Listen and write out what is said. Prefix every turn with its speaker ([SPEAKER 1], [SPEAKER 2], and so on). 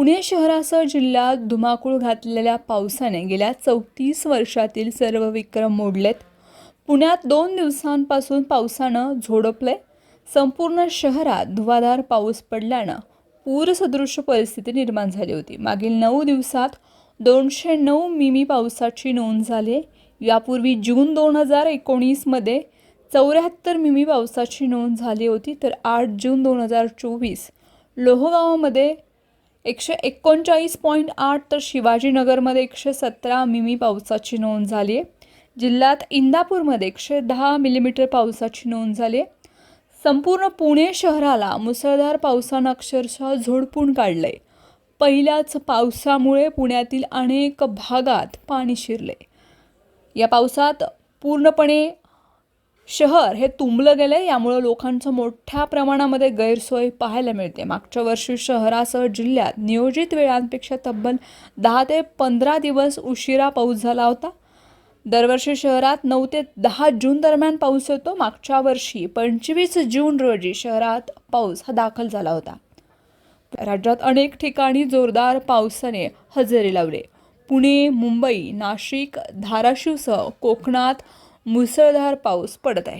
[SPEAKER 1] पुणे शहरासह जिल्ह्यात धुमाकूळ घातलेल्या पावसाने गेल्या चौतीस वर्षातील सर्व विक्रम मोडलेत. पुण्यात दोन दिवसांपासून पावसानं झोडपले संपूर्ण शहरात धुवाधार पाऊस पडल्यानं पूरसदृश परिस्थिती निर्माण झाली होती. मागील नऊ दिवसात दोनशे नऊ मिमी पावसाची नोंद झाली आहे. यापूर्वी जून दोन हजार एकोणीसमध्ये चौऱ्याहत्तर मिमी पावसाची नोंद झाली होती तर आठ जून दोन हजार चोवीस लोहगावामध्ये एकशे एकोणचाळीस पॉईंट आठ तर शिवाजीनगरमध्ये एकशे सतरा मिमी पावसाची नोंद झाली आहे. जिल्ह्यात इंदापूरमध्ये एकशे दहा मिलीमीटर पावसाची नोंद झाली आहे. संपूर्ण पुणे शहराला मुसळधार पावसानं अक्षरशः झोडपून काढलं आहे पहिल्याच पावसामुळे पुण्यातील अनेक भागात पाणी शिरले या पावसात पूर्णपणे शहर हे तुंबलं गेलं आहे यामुळं लोकांचं मोठ्या प्रमाणामध्ये गैरसोय पाहायला मिळते. मागच्या वर्षी शहरासह जिल्ह्यात नियोजित वेळांपेक्षा तब्बल दहा ते पंधरा दिवस उशिरा पाऊस झाला होता. दरवर्षी शहरात नऊ ते दहा जून दरम्यान पाऊस येतो मागच्या वर्षी पंचवीस जून रोजी शहरात पाऊस हा दाखल झाला होता. राज्यात अनेक ठिकाणी जोरदार पावसाने हजेरी लावले. पुणे मुंबई नाशिक धाराशिवसह कोकणात मुसळधार पाऊस पडत आहे.